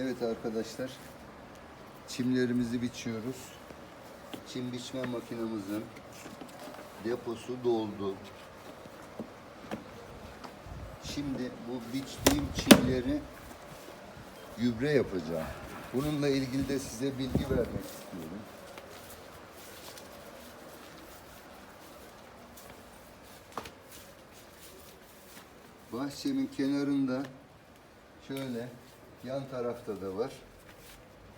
Evet arkadaşlar. Çimlerimizi biçiyoruz. Çim biçme makinamızın deposu doldu. Şimdi bu biçtiğim çimleri gübre yapacağım. Bununla ilgili de size bilgi vermek istiyorum. Bahçemin kenarında şöyle yan tarafta da var.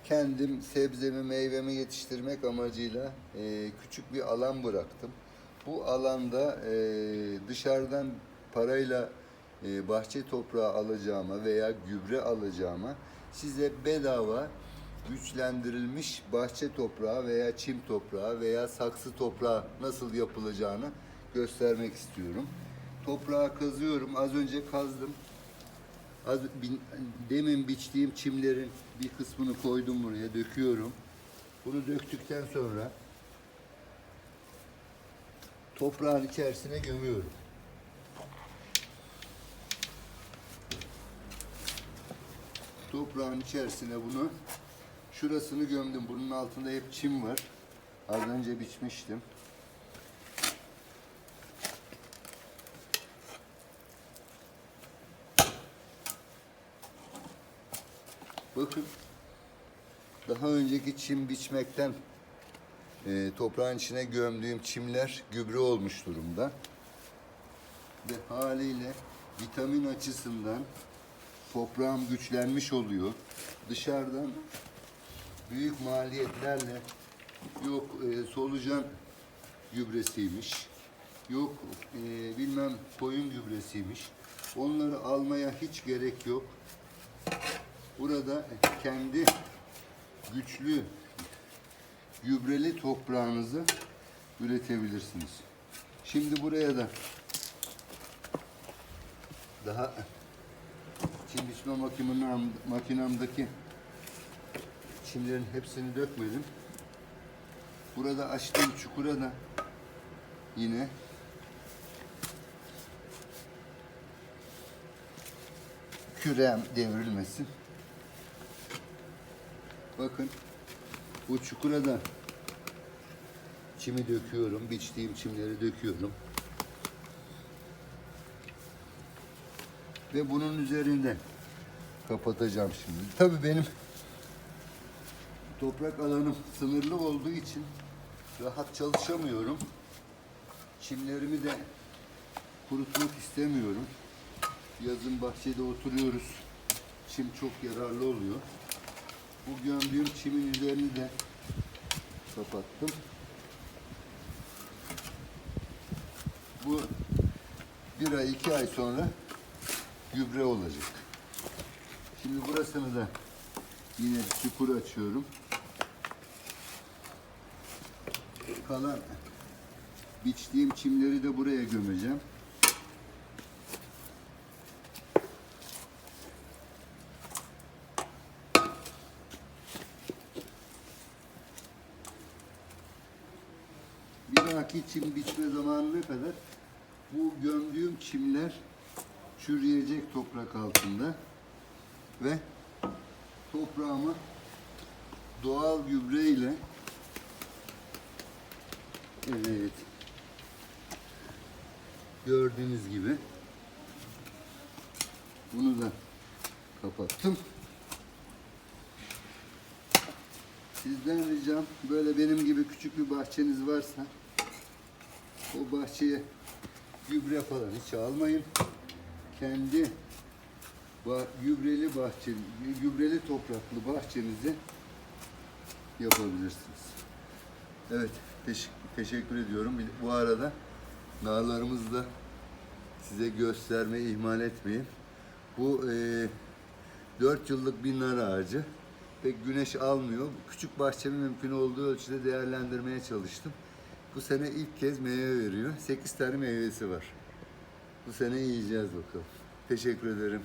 Kendim sebzemi meyvemi yetiştirmek amacıyla e, küçük bir alan bıraktım. Bu alanda e, dışarıdan parayla e, bahçe toprağı alacağıma veya gübre alacağıma size bedava güçlendirilmiş bahçe toprağı veya çim toprağı veya saksı toprağı nasıl yapılacağını göstermek istiyorum. Toprağı kazıyorum. Az önce kazdım. Az, bin- demin biçtiğim çimlerin bir kısmını koydum buraya, döküyorum. Bunu döktükten sonra toprağın içerisine gömüyorum. Toprağın içerisine bunu şurasını gömdüm. Bunun altında hep çim var. Az önce biçmiştim. Bakın daha önceki çim biçmekten e, toprağın içine gömdüğüm çimler gübre olmuş durumda. Ve haliyle vitamin açısından toprağım güçlenmiş oluyor. Dışarıdan büyük maliyetlerle yok e, solucan gübresiymiş, yok e, bilmem koyun gübresiymiş. Onları almaya hiç gerek yok. Burada kendi güçlü gübreli toprağınızı üretebilirsiniz. Şimdi buraya da daha çim biçme makinem, makinamdaki çimlerin hepsini dökmedim. Burada açtığım çukura da yine kürem devrilmesin. Bakın bu çukura da çimi döküyorum. Biçtiğim çimleri döküyorum. Ve bunun üzerinde kapatacağım şimdi. Tabii benim toprak alanım sınırlı olduğu için rahat çalışamıyorum. Çimlerimi de kurutmak istemiyorum. Yazın bahçede oturuyoruz. Çim çok yararlı oluyor. Bu gömdüğüm çimin üzerini de kapattım. Bu bir ay iki ay sonra gübre olacak. Şimdi burasını da yine çukur açıyorum. Kalan biçtiğim çimleri de buraya gömeceğim. Dahaki çim biçme zamanına kadar bu gömdüğüm çimler çürüyecek toprak altında ve toprağımı doğal gübre ile evet gördüğünüz gibi bunu da kapattım. Sizden ricam böyle benim gibi küçük bir bahçeniz varsa o bahçeye gübre falan hiç almayın. Kendi gübreli bahçe, gübreli topraklı bahçenizi yapabilirsiniz. Evet, teşekkür, teşekkür ediyorum. Bu arada narlarımızı da size göstermeyi ihmal etmeyin. Bu e, 4 yıllık bir nar ağacı. Pek güneş almıyor. Küçük bahçemi mümkün olduğu ölçüde değerlendirmeye çalıştım. Bu sene ilk kez meyve veriyor. 8 tane meyvesi var. Bu sene yiyeceğiz bakalım. Teşekkür ederim.